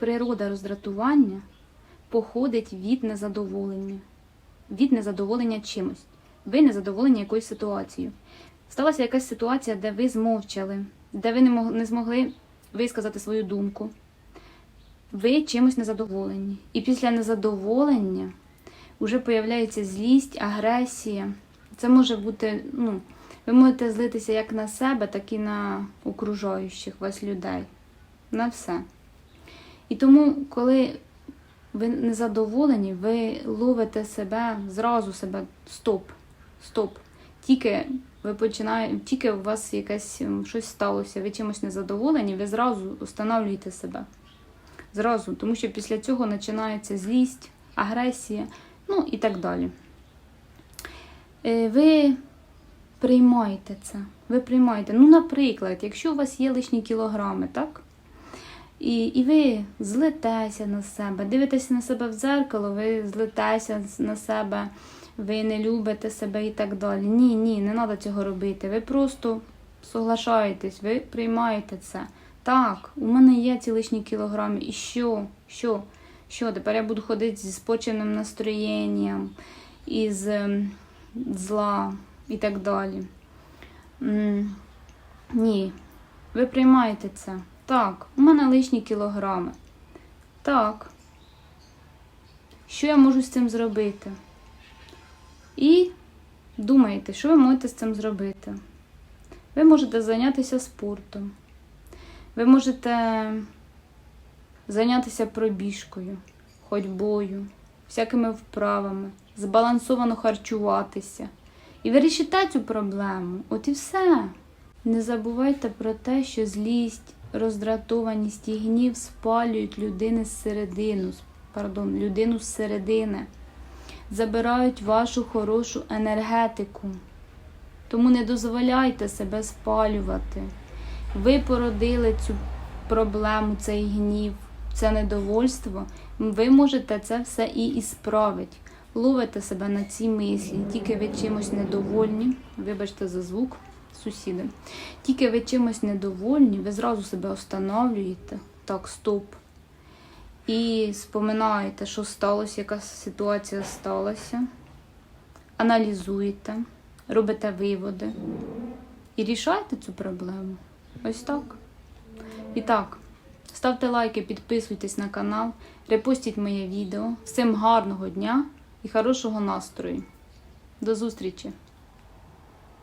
природа роздратування походить від незадоволення, від незадоволення чимось. Ви незадоволені якоюсь ситуацією. Сталася якась ситуація, де ви змовчали, де ви не, змогли висказати свою думку. Ви чимось незадоволені. І після незадоволення вже появляється злість, агресія. Це може бути, ну, ви можете злитися як на себе, так і на окружаючих вас людей. На все. І тому, коли ви незадоволені, ви ловите себе, зразу себе, стоп, стоп. Тільки ви починаєте, тільки у вас якесь щось сталося, ви чимось незадоволені, ви зразу встановлюєте себе. Зразу, тому що після цього починається злість, агресія, ну і так далі. Е, Ви приймаєте це. Ви приймаєте. Ну, наприклад, якщо у вас є лишні кілограми, так? І, і ви злитеся на себе, дивитеся на себе в дзеркало, ви злитеся на себе, ви не любите себе і так далі. Ні, ні, не треба цього робити. Ви просто соглашаєтесь, ви приймаєте це. Так, у мене є ці лишні кілограми. І що? Що? Що? Тепер я буду ходити зі споченим настроєнням, із ем, зла і так далі. Ні, ви приймаєте це. Так, у мене лишні кілограми. Так. Що я можу з цим зробити? І думаєте, що ви можете з цим зробити? Ви можете зайнятися спортом. Ви можете зайнятися пробіжкою, ходьбою, всякими вправами, збалансовано харчуватися. І ви рішите цю проблему. От і все. Не забувайте про те, що злість, роздратованість і гнів спалюють людини зсередину, пардон, людину зсередини, забирають вашу хорошу енергетику. Тому не дозволяйте себе спалювати. Ви породили цю проблему, цей гнів, це недовольство. Ви можете це все і ісправити. Ловите себе на ці мислі, тільки ви чимось недовольні. Вибачте за звук, сусіди. Тільки ви чимось недовольні, ви зразу себе встановлюєте. Так, стоп. І споминаєте, що сталося, яка ситуація сталася. Аналізуєте, робите виводи і рішаєте цю проблему. Ось так. І так, ставте лайки, підписуйтесь на канал, репостіть моє відео. Всім гарного дня і хорошого настрою. До зустрічі!